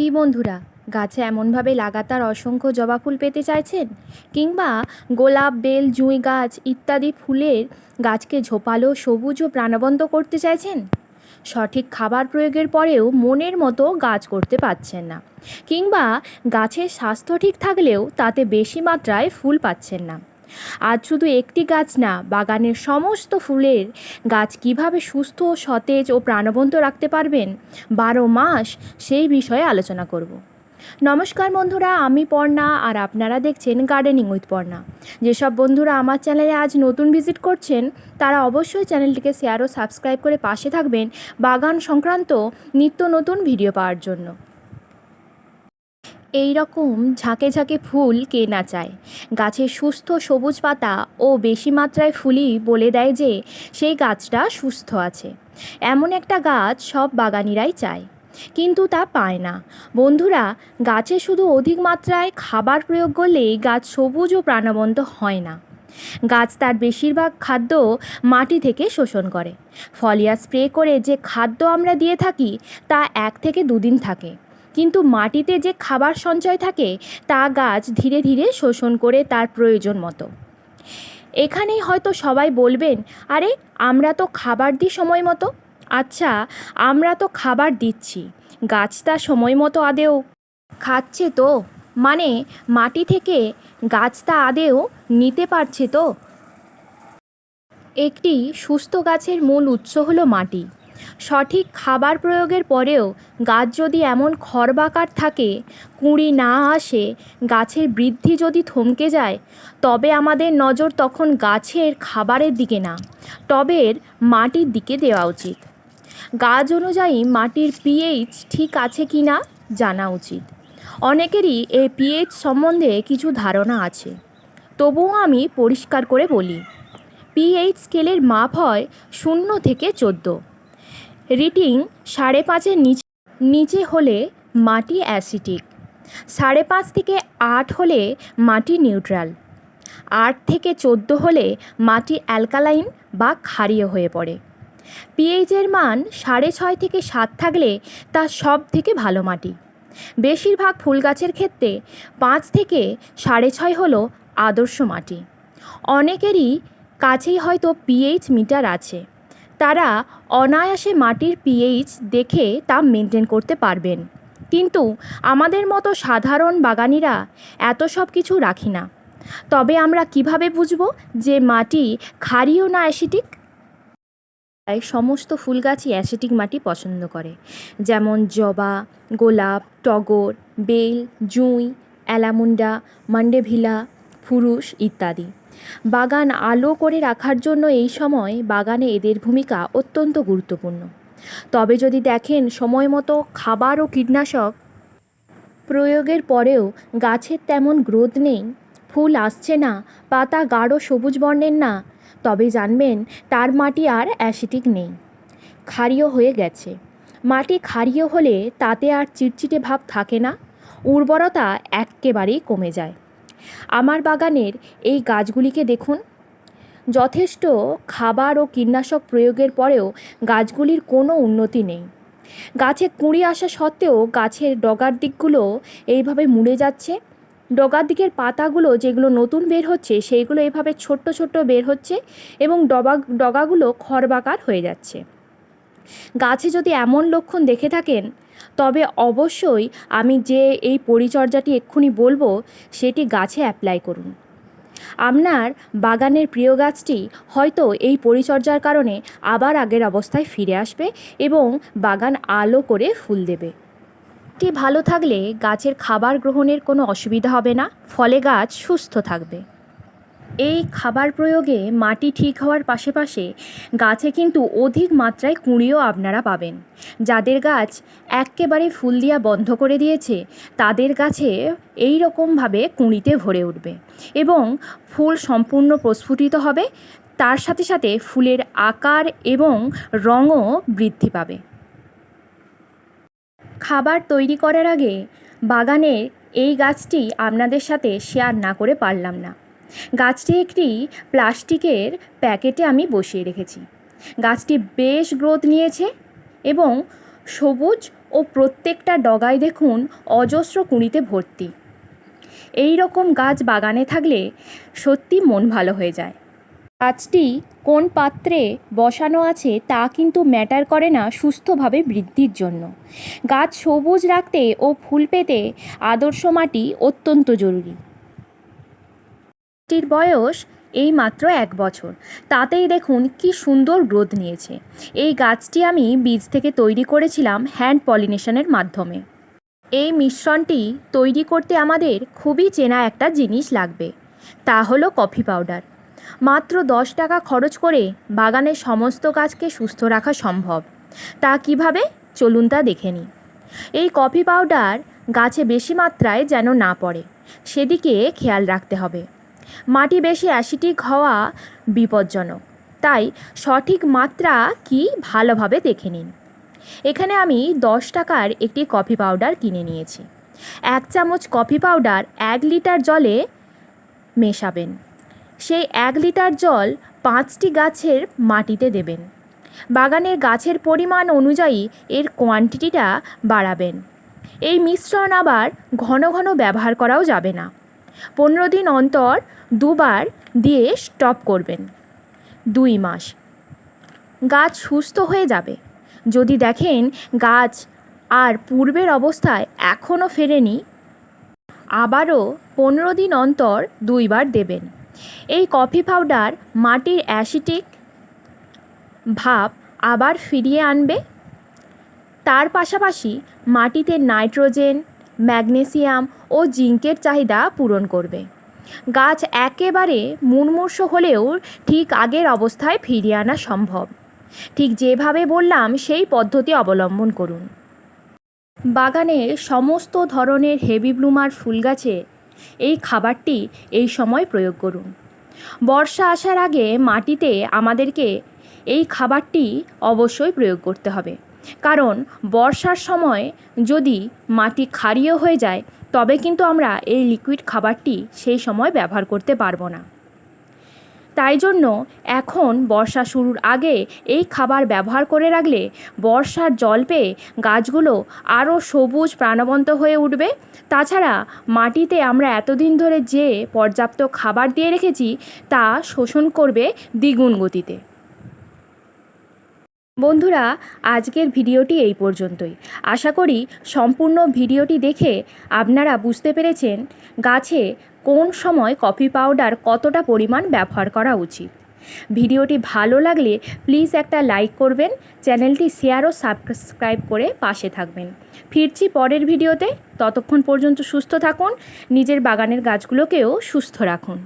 কি বন্ধুরা, গাছে এমনভাবে লাগাতার অসংখ্য জবা ফুল পেতে চাইছেন? কিংবা গোলাপ, বেল, জুঁই গাছ ইত্যাদি ফুলের গাছকে ঝোপালো, সবুজ ও প্রাণবন্ত করতে চাইছেন? সঠিক খাবার প্রয়োগের পরেও মনের মতো গাছ করতে পারছেন না। কিংবা গাছের স্বাস্থ্য ঠিক থাকলেও তাতে বেশি মাত্রায় ফুল পাচ্ছেন না। আজ শুধু একটি গাছ না, বাগানের সমস্ত ফুলের গাছ কীভাবে সুস্থ, সতেজ ও প্রাণবন্ত রাখতে পারবেন? বারো মাস সেই বিষয়ে আলোচনা করব। নমস্কার বন্ধুরা, আমি পর্ণা আর আপনারা দেখছেন গার্ডেনিং উইথ পর্ণা। যেসব বন্ধুরা আমার চ্যানেলে আজ নতুন ভিজিট করছেন, তারা অবশ্যই চ্যানেলটিকে শেয়ার ও সাবস্ক্রাইব করে পাশে থাকবেন বাগান সংক্রান্ত নিত্য নতুন ভিডিও পাওয়ার জন্য। এই রকম ঝাঁকে ঝাঁকে ফুল কে না চায়। গাছের সুস্থ সবুজ পাতা ও বেশি মাত্রায় ফুলই বলে দেয় যে, সেই গাছটা সুস্থ আছে। এমন একটা গাছ সব বাগানিরাই চায়, কিন্তু তা পায় না। বন্ধুরা, গাছে শুধু অধিক মাত্রায় খাবার প্রয়োগ করলেই গাছ সবুজ ও প্রাণবন্ত হয় না। গাছ তার বেশিরভাগ খাদ্য মাটি থেকে শোষণ করে। ফলিয়া স্প্রে করে যে খাদ্য আমরা দিয়ে থাকি, তা এক থেকে দুদিন থাকে। কিন্তু মাটিতে যে খাবার সঞ্চয় থাকে, তা গাছ ধীরে ধীরে শোষণ করে তার প্রয়োজন মতো। এখানেই হয়তো সবাই বলবেন, আরে, আমরা তো খাবার দিই সময় মতো? আচ্ছা আমরা তো খাবার দিচ্ছি, গাছ তা সময় মতো আদেও। খাচ্ছে তো মানে মাটি থেকে গাছ তা আদেও নিতে পারছে তো? একটি সুস্থ গাছের মূল উৎস হলো মাটি। সঠিক খাবার প্রয়োগের পরেও গাছ যদি এমন খরবাকার থাকে, কুঁড়ি না আসে, গাছের বৃদ্ধি যদি থমকে যায়, তবে আমাদের নজর তখন গাছের খাবারের দিকে না টবের মাটির দিকে দেওয়া উচিত। গাছ অনুযায়ী মাটির পিএইচ ঠিক আছে কি না জানা উচিত। অনেকেরই এই পিএইচ সম্বন্ধে কিছু ধারণা আছে। তবুও আমি পরিষ্কার করে বলি পিএইচ স্কেলের মাপ হয় শূন্য থেকে চোদ্দ। রিটিং সাড়ে পাঁচের নিচে নিচে হলে মাটি অ্যাসিটিক। সাড়ে পাঁচ থেকে আট হলে মাটি নিউট্রাল। আট থেকে চোদ্দ হলে মাটি অ্যালকালাইন বা ক্ষারীয় হয়ে পড়ে। পিএইচের মান সাড়ে ছয় থেকে সাত থাকলে তা সব থেকে ভালো মাটি। বেশিরভাগ ফুল গাছের ক্ষেত্রে পাঁচ থেকে সাড়ে ছয় হলো আদর্শ মাটি। অনেকেরই কাছেই হয়তো পিএইচ মিটার আছে। তারা অনায়াসে মাটির পিএইচ দেখে তা মেনটেন করতে পারবেন। কিন্তু আমাদের মতো সাধারণ বাগানিরা এত সব কিছু রাখি না। তবে আমরা কীভাবে বুঝব যে মাটি ক্ষারীয় না অ্যাসিটিক সমস্ত ফুল গাছই অ্যাসিটিক মাটি পছন্দ করে। যেমন জবা, গোলাপ, টগর, বেল, জুঁই, অ্যালামুন্ডা, মান্ডেভিলা ফুরুষ ইত্যাদি। বাগান আলো করে রাখার জন্য এই সময় বাগানে এদের ভূমিকা অত্যন্ত গুরুত্বপূর্ণ। তবে যদি দেখেন সময় মতো খাবার ও কীটনাশক প্রয়োগের পরেও গাছের তেমন গ্রোথ নেই, ফুল আসছে না, পাতা গাঢ় সবুজ বর্ণের না, তবে জানবেন তার মাটি আর অ্যাসিটিক নেই। ক্ষারীয় হয়ে গেছে। মাটি ক্ষারীয় হলে তাতে আর চিটচিটে ভাব থাকে না, উর্বরতা এক্কেবারেই কমে যায়। আমার বাগানের এই গাছগুলিকে দেখুন। যথেষ্ট খাবার ও কীটনাশক প্রয়োগের পরেও গাছগুলির কোনো উন্নতি নেই। গাছে কুঁড়ি আসা সত্ত্বেও গাছের ডগার দিকগুলো এইভাবে মুড়ে যাচ্ছে। ডগার দিকের পাতাগুলো যেগুলো নতুন বের হচ্ছে, সেইগুলো এভাবে ছোট্ট ছোট্ট বের হচ্ছে এবং ডবা, ডগাগুলো খরবাকার হয়ে যাচ্ছে। গাছে যদি এমন লক্ষণ দেখে থাকেন, তবে অবশ্যই আমি যে এই পরিচর্যাটি এক্ষুনি বলব, সেটি গাছে অ্যাপ্লাই করুন। আপনার বাগানের প্রিয় গাছটি হয়তো এই পরিচর্যার কারণে আবার আগের অবস্থায় ফিরে আসবে এবং বাগান আলো করে ফুল দেবে। টি ভালো থাকলে গাছের খাবার গ্রহণের কোনো অসুবিধা হবে না, ফলে গাছ সুস্থ থাকবে। এই খাবার প্রয়োগে মাটি ঠিক হওয়ার পাশে গাছে কিন্তু অধিক মাত্রায় কুঁড়িও আপনারা পাবেন। যাদের গাছ এক্কেবারে ফুল দিয়া বন্ধ করে দিয়েছে, তাদের গাছে এই রকমভাবে কুঁড়িতে ভরে উঠবে এবং ফুল সম্পূর্ণ প্রস্ফুটিত হবে, তার সাথে সাথে ফুলের আকার এবং রঙও বৃদ্ধি পাবে। খাবার তৈরি করার আগে বাগানের এই গাছটি আপনাদের সাথে শেয়ার না করে পারলাম না। গাছটি একটি প্লাস্টিকের প্যাকেটে আমি বসিয়ে রেখেছি। গাছটি বেশ গ্রোথ নিয়েছে এবং সবুজ ও প্রত্যেকটা ডগায় দেখুন অজস্র কুঁড়িতে ভর্তি। এই রকম গাছ বাগানে থাকলে সত্যি মন ভালো হয়ে যায়। গাছটি কোন পাত্রে বসানো আছে তা কিন্তু ম্যাটার করে না সুস্থভাবে বৃদ্ধির জন্য। গাছ সবুজ রাখতে ও ফুল পেতে আদর্শ মাটি অত্যন্ত জরুরি। গাছটির বয়স এই মাত্র এক বছর। তাতেই দেখুন কি সুন্দর গ্রোথ নিয়েছে। এই গাছটি আমি বীজ থেকে তৈরি করেছিলাম হ্যান্ড পলিনেশনের মাধ্যমে। এই মিশ্রণটি তৈরি করতে আমাদের খুবই চেনা একটা জিনিস লাগবে। তা হলো কফি পাউডার। মাত্র দশ টাকা খরচ করে বাগানের সমস্ত গাছকে সুস্থ রাখা সম্ভব। তা কীভাবে? চলুন তা দেখে নিই। এই কফি পাউডার গাছে বেশি মাত্রায় যেন না পড়ে। সেদিকে খেয়াল রাখতে হবে। মাটি বেশি অ্যাসিটিক হওয়া বিপজ্জনক। তাই সঠিক মাত্রা কি ভালোভাবে দেখে নিন। এখানে আমি দশ টাকার একটি কফি পাউডার কিনে নিয়েছি। এক চামচ কফি পাউডার এক লিটার জলে মেশাবেন। সেই এক লিটার জল পাঁচটি গাছের মাটিতে দেবেন। বাগানের গাছের পরিমাণ অনুযায়ী এর কোয়ান্টিটিটা বাড়াবেন। এই মিশ্রণ আবার ঘন ঘন ব্যবহার করাও যাবে না। পনেরো দিন অন্তর দুবার দিয়ে স্টপ করবেন। দুই মাস। গাছ সুস্থ হয়ে যাবে। যদি দেখেন গাছ আর পূর্বের অবস্থায় এখনও ফেরেনি, আবারও পনেরো দিন অন্তর দুইবার দেবেন। এই কফি পাউডার মাটির অ্যাসিটিক ভাব আবার ফিরিয়ে আনবে। তার পাশাপাশি মাটিতে নাইট্রোজেন ম্যাগনেসিয়াম ও জিঙ্কের চাহিদা পূরণ করবে। গাছ একেবারে মুমূর্ষ হলেও ঠিক আগের অবস্থায় ফিরিয়ে আনা সম্ভব। ঠিক যেভাবে বললাম, সেই পদ্ধতি অবলম্বন করুন। বাগানে সমস্ত ধরনের হেভি ব্লুমার ফুল গাছে এই খাবারটি এই সময় প্রয়োগ করুন। বর্ষা আসার আগে মাটিতে আমাদেরকে এই খাবারটি অবশ্যই প্রয়োগ করতে হবে। কারণ বর্ষার সময় যদি মাটি ক্ষারীয় হয়ে যায়, তবে কিন্তু আমরা এই লিকুইড খাবারটি সেই সময় ব্যবহার করতে পারব না। তাই জন্য এখন বর্ষা শুরুর আগে এই খাবার ব্যবহার করে রাখলে বর্ষার জল পেয়ে গাছগুলো আরও সবুজ প্রাণবন্ত হয়ে উঠবে। তাছাড়া মাটিতে আমরা এতদিন ধরে যে পর্যাপ্ত খাবার দিয়ে রেখেছি, তা শোষণ করবে দ্বিগুণ গতিতে। বন্ধুরা, আজকের ভিডিওটি এই পর্যন্তই। আশা করি সম্পূর্ণ ভিডিওটি দেখে আপনারা বুঝতে পেরেছেন গাছে কোন সময় কফি পাউডার কতটা পরিমাণ ব্যবহার করা উচিত। ভিডিওটি ভালো লাগলে প্লিজ একটা লাইক করবেন, চ্যানেলটি শেয়ার ও সাবস্ক্রাইব করে পাশে থাকবেন। ফিরছি পরের ভিডিওতে, ততক্ষণ পর্যন্ত সুস্থ থাকুন, নিজের বাগানের গাছগুলোকেও সুস্থ রাখুন।